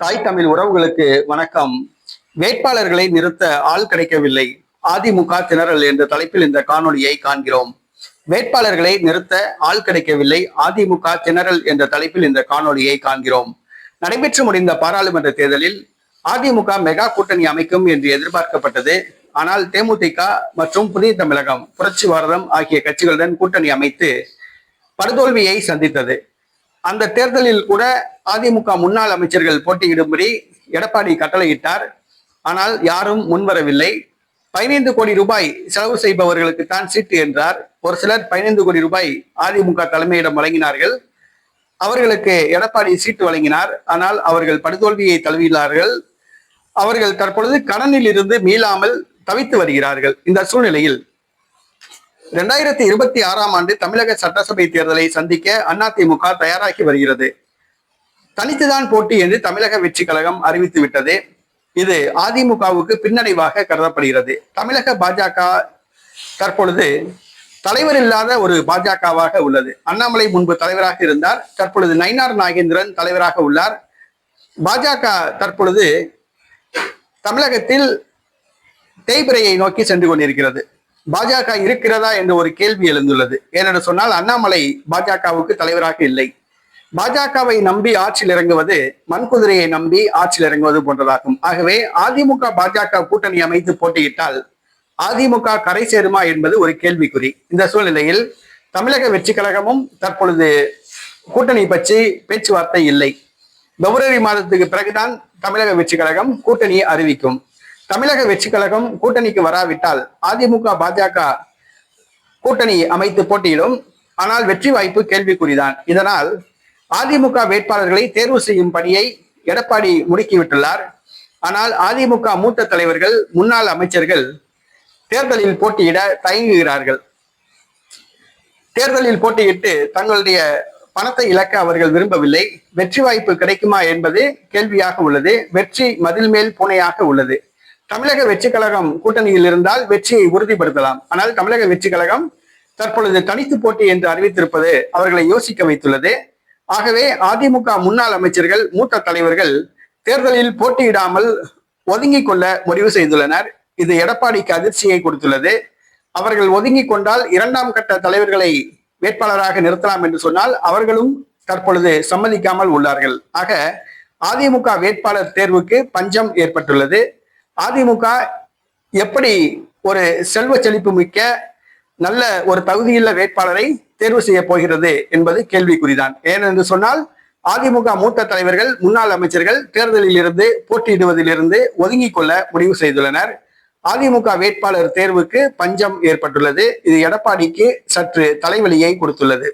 தாய் தமிழ் உறவுகளுக்கு வணக்கம். வேட்பாளர்களை நிறுத்த ஆள் கிடைக்கவில்லை. அதிமுக திணறல் என்ற தலைப்பில் இந்த காணொளியை காண்கிறோம். வேட்பாளர்களை நிறுத்த ஆள் கிடைக்கவில்லை. அதிமுக திணறல் என்ற தலைப்பில் இந்த காணொளியை காண்கிறோம். நடைபெற்று முடிந்த பாராளுமன்ற தேர்தலில் அதிமுக மெகா கூட்டணி அமைக்கும் என்று எதிர்பார்க்கப்பட்டது. ஆனால் தேமுதிக மற்றும் புதிய தமிழகம் புரட்சி பாரதம் ஆகிய கட்சிகளுடன் கூட்டணி அமைத்து படுதோல்வியை சந்தித்தது. அந்த தேர்தலில் கூட அதிமுக முன்னாள் அமைச்சர்கள் போட்டியிடும்படி எடப்பாடி கட்டளையிட்டார். ஆனால் யாரும் முன்வரவில்லை. பதினைந்து கோடி ரூபாய் செலவு செய்பவர்களுக்கு தான் சீட்டு என்றார். ஒரு சிலர் பதினைந்து கோடி ரூபாய் அதிமுக தலைமையிடம் வழங்கினார்கள். அவர்களுக்கு எடப்பாடி சீட்டு வழங்கினார். ஆனால் அவர்கள் படுதோல்வியை தழுவினார்கள். அவர்கள் தற்பொழுது கடனில் இருந்து மீளாமல் தவித்து வருகிறார்கள். இந்த சூழ்நிலையில் இரண்டாயிரத்தி இருபத்தி ஆறாம் ஆண்டு தமிழக சட்டசபை தேர்தலை சந்திக்க அதிமுக தயாராகி வருகிறது. தனித்துதான் போட்டி என்று தமிழக வெற்றி கழகம் அறிவித்து விட்டது. இது அதிமுகவுக்கு பின்னடைவாக கருதப்படுகிறது. தமிழக பாஜக தற்பொழுது தலைவர் இல்லாத ஒரு பாஜகவாக உள்ளது. அண்ணாமலை முன்பு தலைவராக இருந்தார். தற்பொழுது நயினார் நாகேந்திரன் தலைவராக உள்ளார். பாஜக தற்பொழுது தமிழகத்தில் தேய்பிரையை நோக்கி சென்று கொண்டிருக்கிறது. பாஜக இருக்கிறதா என்ற ஒரு கேள்வி எழுந்துள்ளது. ஏனென்று சொன்னால் அண்ணாமலை பாஜகவுக்கு தலைவராக இல்லை. பாஜகவை நம்பி ஆட்சியில் இறங்குவது மண்குதிரையை நம்பி ஆட்சியில் இறங்குவது போன்றதாகும். ஆகவே அதிமுக பாஜக கூட்டணி அமைத்து போட்டியிட்டால் அதிமுக கரை சேருமா என்பது ஒரு கேள்விக்குறி. இந்த சூழ்நிலையில் தமிழக வெற்றி கழகமும் தற்பொழுது கூட்டணி பற்றி பேச்சுவார்த்தை இல்லை. பிப்ரவரி மாதத்துக்கு பிறகுதான் தமிழக வெற்றி கழகம் கூட்டணியை அறிவிக்கும். தமிழக வெற்றி கழகம் கூட்டணிக்கு வராவிட்டால் அதிமுக பாஜக கூட்டணி அமைத்து போட்டியிடும். ஆனால் வெற்றி வாய்ப்பு கேள்விக்குறிதான். இதனால் அதிமுக வேட்பாளர்களை தேர்வு செய்யும் பணியை எடப்பாடி முடுக்கிவிட்டுள்ளார். ஆனால் அதிமுக மூத்த தலைவர்கள் முன்னாள் அமைச்சர்கள் தேர்தலில் போட்டியிட தயங்குகிறார்கள். தேர்தலில் போட்டியிட்டு தங்களுடைய பணத்தை இழக்க அவர்கள் விரும்பவில்லை. வெற்றி வாய்ப்பு கிடைக்குமா என்பது கேள்வியாக உள்ளது. வெற்றி மதில் மேல் பூனையாக உள்ளது. தமிழக வெற்றி கழகம் கூட்டணியில் இருந்தால் வெற்றியை உறுதிப்படுத்தலாம். ஆனால் தமிழக வெற்றி கழகம் தற்பொழுது தனித்து போட்டி என்று அறிவித்திருப்பது அவர்களை யோசிக்க வைத்துள்ளது. ஆகவே அதிமுக முன்னாள் அமைச்சர்கள் மூத்த தலைவர்கள் தேர்தலில் போட்டியிடாமல் ஒதுங்கிக் கொள்ள முடிவு செய்துள்ளனர். இது எடப்பாடிக்கு அதிர்ச்சியை கொடுத்துள்ளது. அவர்கள் ஒதுங்கிக் கொண்டால் இரண்டாம் கட்ட தலைவர்களை வேட்பாளராக நிறுத்தலாம் என்று சொன்னால் அவர்களும் தற்பொழுது சம்மதிக்காமல் உள்ளார்கள். ஆக அதிமுக வேட்பாளர் தேர்வுக்கு பஞ்சம் ஏற்பட்டுள்ளது. அதிமுக எப்படி ஒரு செல்வ செழிப்பு மிக்க நல்ல ஒரு தகுதியுள்ள வேட்பாளரை தேர்வு செய்ய போகிறது என்பது கேள்விக்குறிதான். ஏனென்று சொன்னால் அதிமுக மூத்த தலைவர்கள் முன்னாள் அமைச்சர்கள் தேர்தலில் இருந்து போட்டியிடுவதிலிருந்து ஒதுங்கிக் கொள்ள முடிவு செய்துள்ளனர். அதிமுக வேட்பாளர் தேர்வுக்கு பஞ்சம் ஏற்பட்டுள்ளது. இது எடப்பாடிக்கு சற்று தலைவலியை கொடுத்துள்ளது.